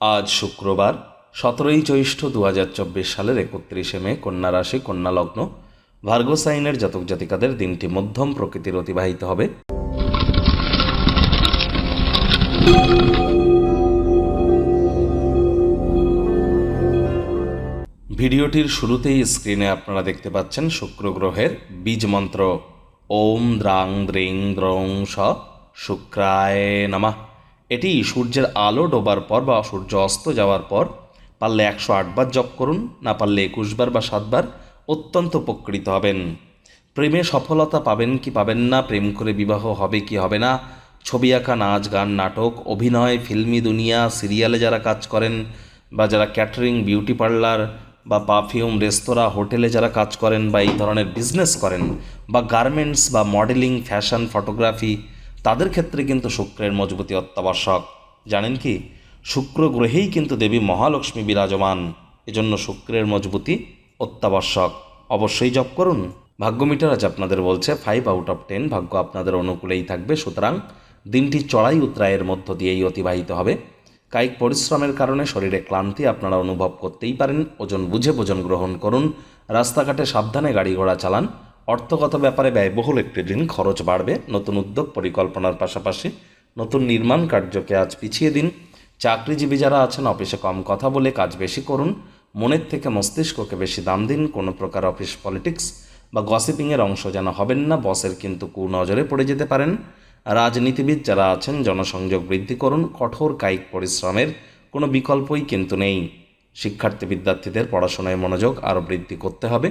আজ শুক্রবার, সতেরোই জ্যৈষ্ঠ দু হাজার চব্বিশ সালের একত্রিশে মে, কন্যা রাশি, কন্যা লগ্ন, ভার্গো সাইনের জাতক জাতিকাদের দিনটি মধ্যম প্রকৃতির অতিবাহিত হবে। ভিডিওটির শুরুতেই স্ক্রিনে আপনারা দেখতে পাচ্ছেন শুক্র গ্রহের বীজ মন্ত্র। ওম দ্রাং দ্রিং দ্রং শুক্রায় নামা। এটি সূর্যের আলো ডোবার পর বা সূর্য অস্ত যাওয়ার পর, পারলে একশো আটবার জপ করুন, না পারলে একুশবার বা সাতবার অত্যন্ত উপকৃত হবেন। প্রেমে সফলতা পাবেন কি পাবেন না, প্রেম করে বিবাহ হবে কি হবে না, ছবি আঁকা, নাচ, গান, নাটক, অভিনয়, ফিল্মি দুনিয়া, সিরিয়ালে যারা কাজ করেন বা যারা ক্যাটারিং, বিউটি পার্লার বা পারফিউম, রেস্তোরাঁ, হোটেলে যারা কাজ করেন বা এই ধরনের বিজনেস করেন বা গার্মেন্টস বা মডেলিং, ফ্যাশন, ফটোগ্রাফি তাদের ক্ষেত্রে কিন্তু শুক্রের মজবুতি অত্যাবশ্যক। জানেন কি? শুক্র গ্রহেই কিন্তু দেবী মহালক্ষ্মী বিরাজমান। এজন্য শুক্রের মজবুতি অত্যাবশ্যক। অবশ্যই জপ করুন। ভাগ্য মিটার আজ আপনাদের বলছে ফাইভ আউট অফ টেন ভাগ্য আপনাদের অনুকূলেই থাকবে। সুতরাং দিনটি চড়াই উত্তরায়ের মধ্য দিয়েই অতিবাহিত হবে। কায়িক পরিশ্রমের কারণে শরীরে ক্লান্তি আপনারা অনুভব করতেই পারেন। ওজন বুঝে ভোজন গ্রহণ করুন। রাস্তাঘাটে সাবধানে গাড়ি ঘোড়া চালান। অর্থগত ব্যাপারে ব্যয়বহুল একটি ঋণ খরচ বাড়বে। নতুন উদ্যোগ পরিকল্পনার পাশাপাশি নতুন নির্মাণ কার্যকে আজ পিছিয়ে দিন। চাকরিজীবী যারা আছেন, অফিসে কম কথা বলে কাজ বেশি করুন। মনের থেকে মস্তিষ্ককে বেশি দাম দিন। কোনো প্রকার অফিস পলিটিক্স বা গসিপিংয়ের অংশ যেন হবেন না। বসের কিন্তু কুনজরে পড়ে যেতে পারেন। রাজনীতিবিদ যারা আছেন, জনসংযোগ বৃদ্ধি করুন। কঠোর কায়িক পরিশ্রমের কোনো বিকল্পই কিন্তু নেই। শিক্ষার্থী বিদ্যার্থীদের পড়াশোনায় মনোযোগ আরও বৃদ্ধি করতে হবে।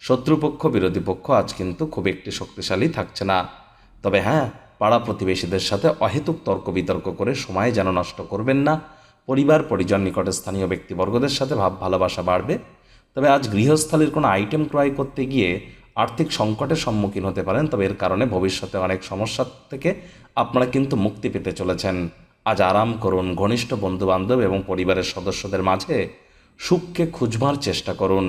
শত্রুপক্ষ, বিরোধী পক্ষ আজ কিন্তু খুব একটি শক্তিশালী থাকছে না। তবে হ্যাঁ পাড়া প্রতিবেশীদের সাথে অহেতুক তর্ক বিতর্ক করে সময় যেন নষ্ট করবেন না। পরিবার, পরিজন নিকটে স্থানীয় ব্যক্তিবর্গদের সাথে ভাব, ভালোবাসা বাড়বে। তবে আজ গৃহস্থালির কোনো আইটেম ক্রয় করতে গিয়ে আর্থিক সংকটের সম্মুখীন হতে পারেন, তবে এর কারণে ভবিষ্যতে অনেক সমস্যার থেকে আপনারা কিন্তু মুক্তি পেতে চলেছেন। আজ আরাম করুন, ঘনিষ্ঠ বন্ধুবান্ধব এবং পরিবারের সদস্যদের মাঝে সুখকে খুঁজবার চেষ্টা করুন।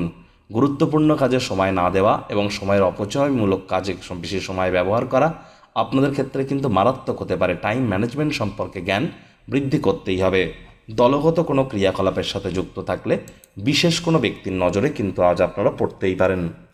গুরুত্বপূর্ণ কাজে সময় না দেওয়া এবং সময়ের অপচয়মূলক কাজে বেশি সময় ব্যবহার করা আপনাদের ক্ষেত্রে কিন্তু মারাত্মক হতে পারে। টাইম ম্যানেজমেন্ট সম্পর্কে জ্ঞান বৃদ্ধি করতেই হবে। দলগত কোনো ক্রিয়াকলাপের সাথে যুক্ত থাকলে বিশেষ কোনো ব্যক্তির নজরে কিন্তু আজ আপনারা পড়তেই পারেন।